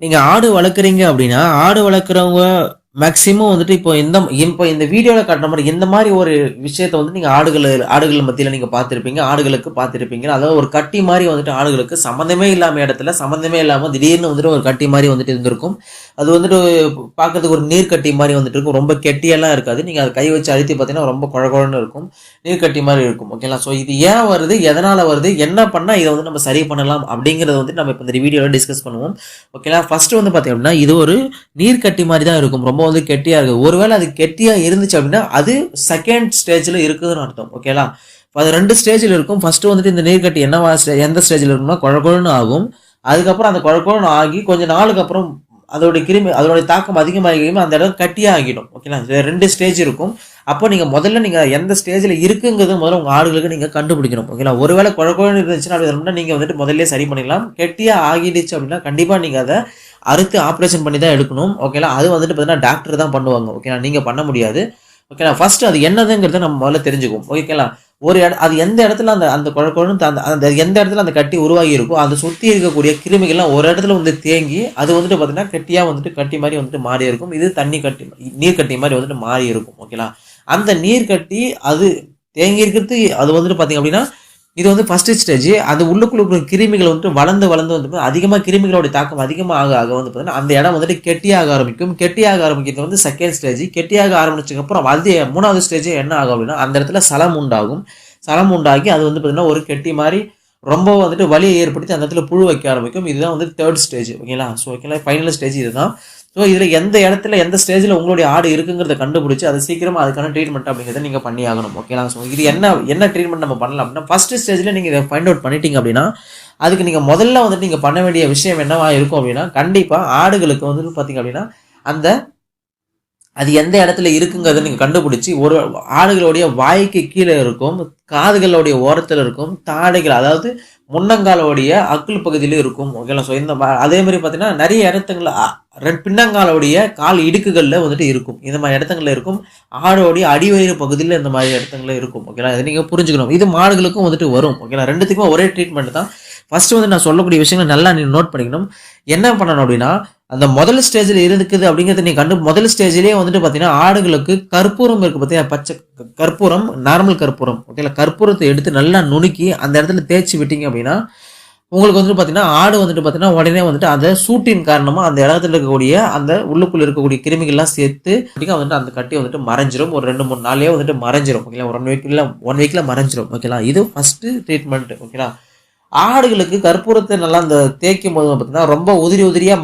நீங்கள் ஆடு வளர்க்குறீங்க அப்படின்னா ஆடு வளர்க்குறவங்க மேக்ஸிமம் வந்துட்டு இப்போ இந்த இப்போ இந்த வீடியோவில் காட்டுற மாதிரி இந்த மாதிரி ஒரு விஷயத்த வந்து நீங்கள் ஆடுகள் ஆடுகள் மத்தியில் நீங்கள் பார்த்துருப்பீங்க ஆடுகளுக்கு பார்த்துருப்பீங்க. அதாவது ஒரு கட்டி மாதிரி வந்துட்டு ஆடுகளுக்கு சம்மந்தமே இல்லாமல் இடத்துல சம்மந்தமே இல்லாமல் திடீர்னு வந்துட்டு ஒரு கட்டி மாதிரி வந்துட்டு இருந்திருக்கும். அது வந்துட்டு பார்க்கறதுக்கு ஒரு நீர்க்கட்டி மாதிரி வந்துட்டு இருக்கும். ரொம்ப கெட்டியெல்லாம் இருக்காது. நீங்கள் அதை கை வச்சு அழுத்தி பார்த்தீங்கன்னா ரொம்ப குழகுழன்னு இருக்கும். நீர்க்கட்டி மாதிரி இருக்கும். ஓகேங்களா ஸோ இது ஏன் வருது? எதனால் வருது? என்ன பண்ணால் இதை வந்து நம்ம சரி பண்ணலாம் அப்படிங்கிறத வந்துட்டு நம்ம இப்போ இந்த வீடியோவில் டிஸ்கஸ் பண்ணுவோம். ஓகேங்களா ஃபஸ்ட்டு வந்து பார்த்தீங்க அப்படின்னா இது ஒரு நீர்க்கட்டி மாதிரி தான் இருக்கும். ரொம்ப வந்து கெட்டியாக இருக்குது ஒருவேளை அது கெட்டியாக இருந்துச்சு அப்படின்னா அது செகண்ட் ஸ்டேஜில் இருக்குதுன்னு அர்த்தம். ஓகேலா அது ரெண்டு ஸ்டேஜில் இருக்கும். ஃபஸ்ட்டு வந்துட்டு இந்த நீர்க்கட்டி என்னவா ஸ்டே- எந்த ஸ்டேஜில் இருக்கும்னா குழகுழன்னு ஆகும். அதுக்கப்புறம் அந்த குழகுழன்னு ஆகி கொஞ்சம் நாளுக்கு அப்புறம் அதோட கிருமி அதோடைய தாக்கம் அதிகமாகியும் அந்த இடம் கட்டியாகிடும். ஓகேங்களா ரெண்டு ஸ்டேஜ் இருக்கும். அப்போ நீங்கள் முதல்ல நீங்கள் எந்த ஸ்டேஜில் இருக்குங்கிறது முதல்ல உங்கள் ஆடுகளுக்கு நீங்கள் கண்டுபிடிக்கணும். ஓகேங்களா ஒருவேளை குழகுழன்னு இருந்துச்சுன்னா அப்படி நீங்கள் வந்துட்டு முதல்ல சரி பண்ணிக்கலாம் கெட்டியாக ஆகிடுச்சு அப்படின்னா கண்டிப்பாக நீங்கள் அதை அறுத்து ஆப்ரேஷன் பண்ணி தான் எடுக்கணும் ஓகேங்களா அது வந்துட்டு பார்த்தீங்கன்னா டாக்டர் தான் பண்ணுவாங்க. ஓகேங்களா நீங்கள் பண்ண முடியாது. ஓகேங்களா ஃபர்ஸ்ட் அது என்னதுங்கிறத நம்ம முதல்ல தெரிஞ்சுக்குவோம். ஓகேங்களா ஒரு இட அது எந்த இடத்துல அந்த அந்த குழக்குழன்னு அந்த அந்த எந்த இடத்துல அந்த கட்டி உருவாகி இருக்கோ அதை சுற்றி இருக்கக்கூடிய கிருமிகள்லாம் ஒரு இடத்துல வந்து தேங்கி அது வந்துட்டு பார்த்தீங்கன்னா கட்டியாக வந்துட்டு கட்டி மாதிரி வந்துட்டு மாறி இருக்கும் இது தண்ணி கட்டி நீர் கட்டி மாதிரி வந்துட்டு மாறி இருக்கும் ஓகேங்களா அந்த நீர் கட்டி அது தேங்கி இருக்கிறது அது வந்துட்டு பார்த்தீங்க அப்படின்னா இது வந்து ஃபஸ்ட்டு ஸ்டேஜ் அது உள்ளுக்குள்ள இருக்கிற கிருமிகள் வந்துட்டு வளர்ந்து வளர்ந்து வந்து அதிகமாக கிருமிகளோட தாக்கம் அதிகமாக ஆக ஆக வந்து பார்த்தீங்கன்னா அந்த இடம் வந்துட்டு கெட்டியாக ஆரம்பிக்கும். கெட்டியாக ஆரம்பிக்கிறது வந்து செகண்ட் ஸ்டேஜ் கெட்டியாக ஆரம்பிச்சதுக்கப்புறம் அது மூணாவது ஸ்டேஜ் என்ன ஆகும் அப்படின்னா அந்த இடத்துல சலம் உண்டாகும். சலம் உண்டாகி அது வந்து பார்த்திங்கன்னா ஒரு கெட்டி மாதிரி ரொம்ப வந்துட்டு வலியை ஏற்படுத்தி அந்த இடத்துல புழு வைக்க ஆரம்பிக்கும். இதுதான் வந்து தேர்ட் ஸ்டேஜ் ஓகேங்களா ஸோ ஓகேங்களா ஃபைனல் ஸ்டேஜ் இதுதான். ஸோ இதில் எந்த இடத்துல எந்த ஸ்டேஜில் உங்களுடைய ஆடு இருக்குங்கிறத கண்டுபிடிச்சி அதை சீக்கிரமாக அதுக்கான ட்ரீட்மெண்ட் அப்படிங்கிறத நீங்கள் பண்ணி ஆகணும் ஓகேங்களா ஸோ இது என்ன என்ன ட்ரீட்மெண்ட் நம்ம பண்ணலாம் அப்படின்னா ஃபஸ்ட்டு ஸ்டேஜில் நீங்கள் இதை ஃபைண்ட் அவுட் பண்ணிட்டீங்க அப்படின்னா அதுக்கு நீங்கள் முதல்ல வந்துட்டு நீங்கள் பண்ண வேண்டிய விஷயம் என்னவா இருக்கும் அப்படின்னா கண்டிப்பாக ஆடுகளுக்கு வந்துட்டு பார்த்தீங்க அப்படின்னா அந்த அது எந்த இடத்துல இருக்குங்கிறத நீங்கள் கண்டுபிடிச்சி ஒரு ஆடுகளுடைய வாய்க்கு கீழே இருக்கும் காதுகளுடைய ஓரத்தில் இருக்கும் தாடைகள் அதாவது முன்னங்காலோடைய அக்குள் பகுதியிலும் இருக்கும். ஓகேங்களா? ஸோ இந்த மா- அதே மாதிரி பார்த்தீங்கன்னா நிறைய இடத்துங்கள அ, பின்னங்காலோடைய கால் இடுக்குகளில் வந்துட்டு இருக்கும். இந்த மாதிரி இடத்துங்களில் இருக்கும். ஆடோடைய அடிவயிறு பகுதியில் இந்த மாதிரி இடத்துங்களில் இருக்கும். ஓகேங்களா? இதை நீங்கள் புரிஞ்சுக்கணும். இது மாடுகளுக்கும் வந்துட்டு வரும். ஓகேங்களா? ரெண்டுத்துக்குமே ஒரே ட்ரீட்மெண்ட் தான். ஃபஸ்ட்டு வந்து நான் சொல்லக்கூடிய விஷயங்களை நல்லா நீ நோட் பண்ணிக்கணும். என்ன பண்ணணும் அப்படின்னா அந்த முதல் ஸ்டேஜில் இருக்குது அப்படிங்கிறத நீ கண்டு முதல் ஸ்டேஜ்லேயே வந்துட்டு பார்த்தீங்கன்னா ஆடுகளுக்கு கற்பூரம் இருக்குது பார்த்தீங்கன்னா பச்சை க- கற்பூரம் நார்மல் கற்பூரம் ஓகேங்களா கற்பூரத்தை எடுத்து நல்லா நுணுக்கி அந்த இடத்துல தேய்ச்சி விட்டீங்க அப்படின்னா உங்களுக்கு வந்துட்டு பார்த்தீங்கன்னா ஆடு வந்துட்டு பார்த்தீங்கன்னா உடனே வந்துட்டு அந்த சூட்டின் காரணமாக அந்த இடத்துல இருக்கக்கூடிய அந்த உள்ளுக்குள்ளே இருக்கக்கூடிய கிருமிகள்லாம் சேர்த்து அப்படிங்க வந்துட்டு அந்த கட்டி வந்துட்டு மறைஞ்சிரும். ஒரு ரெண்டு மூணு நாள்லயே வந்துட்டு மறைஞ்சிரும் ஓகேங்களா ஒன் வீக்கில் ஒன் வீக்கில் மறைஞ்சிரும் ஓகேங்களா இது ஃபஸ்ட்டு ட்ரீட்மெண்ட் ஓகேங்களா ஆடுகளுக்கு கற்பூரத்தை நல்லா அந்த தேய்க்கும் போது பார்த்தீங்கன்னா ரொம்ப உதிரி உதிரியாக